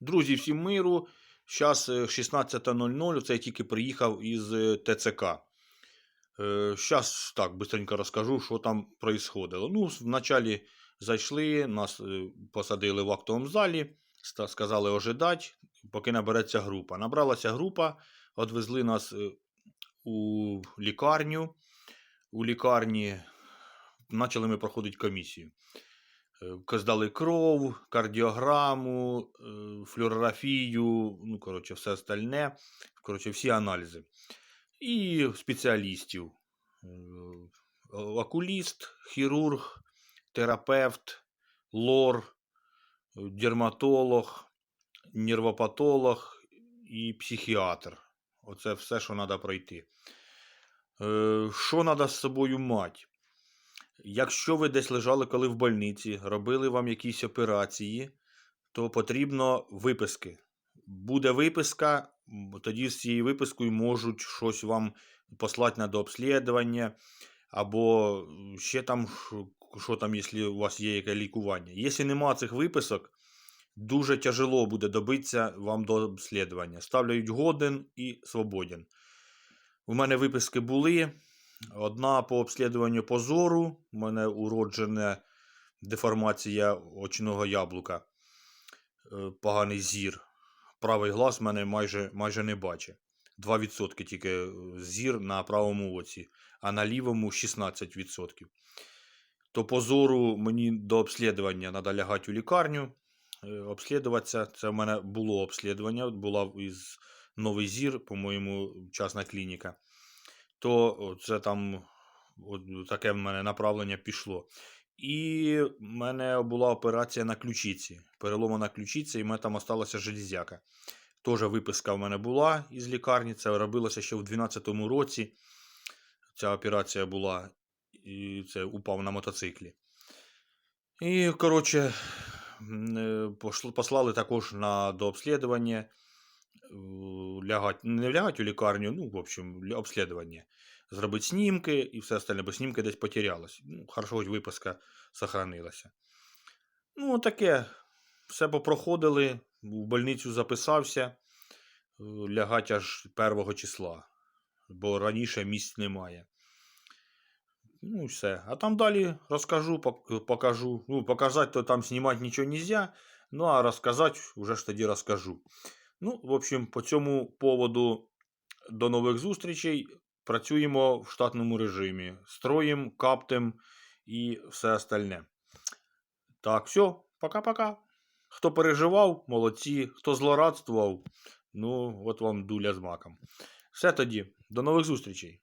Друзі, всім миру. Зараз 16.00. Це я тільки приїхав із е, ТЦК. Зараз так быстренько розкажу, що там происходило. Ну, вначалі зайшли, нас е, посадили в актовому залі, сказали ожидати, поки набереться група. Набралася група, відвезли нас е, у лікарню. У лікарні почали ми проходити комісію. Е, Здали кров, кардіограму, е, флюорографію, ну, коротше, все остальне. Коротше, всі аналізи. І спеціалістів. Е, Окуліст, хірург, терапевт, лор, дерматолог, нервопатолог і психіатр. Оце все, що треба пройти. Е, Що треба з собою мати? Якщо ви десь лежали коли в больниці, робили вам якісь операції, то потрібно виписки. Буде виписка, тоді з цією випискою можуть щось вам послати на дообслідування, або ще там, що- там, якщо у вас є яке лікування. Якщо нема цих виписок, дуже тяжело буде добитися вам до обслідування. Ставляють годен і свободен. У мене виписки були. Одна по обслідуванню позору. У мене уроджена деформація очного яблука. Е, Поганий зір. Правий глаз мене майже, майже не бачить. 2% тільки е, зір на правому оці, а на лівому 16%. То по зору мені до обслідування треба лягати у лікарню, е, обслідуватися. Це в мене було обслідування, була із Новий Зір, по-моєму, частна клініка то це там от таке в мене направлення пішло. І в мене була операція на ключиці. Переломана ключиця, і в мене там осталася железяка. Теж виписка в мене була із лікарні. Це робилося ще в 2012 році. Ця операція була, і це упав на мотоциклі. І, коротше, е, послали також на дообслідування. Лягать, не лягать у лікарню, ну, в общем, обслідування. Зробити снімки і все остальне, бо снімки десь потерялись. Ну, хорошо, хоч виписка сохранилася. Ну, таке. Все попроходили, в больницю записався. е, Лягать аж 1 числа, бо раніше місць немає. Ну, і все. А там далі розкажу, покажу. Ну, показати, то там знімати нічого не можна. Ну, а розказати вже ж тоді розкажу. Ну, в общем, по цьому поводу до нових зустрічей. Працюємо в штатному режимі. Строїм, каптем і все остальне. Так, все, пока-пока. Хто переживав, молодці. Хто злорадствував, ну, от вам дуля з маком. Все тоді, до нових зустрічей.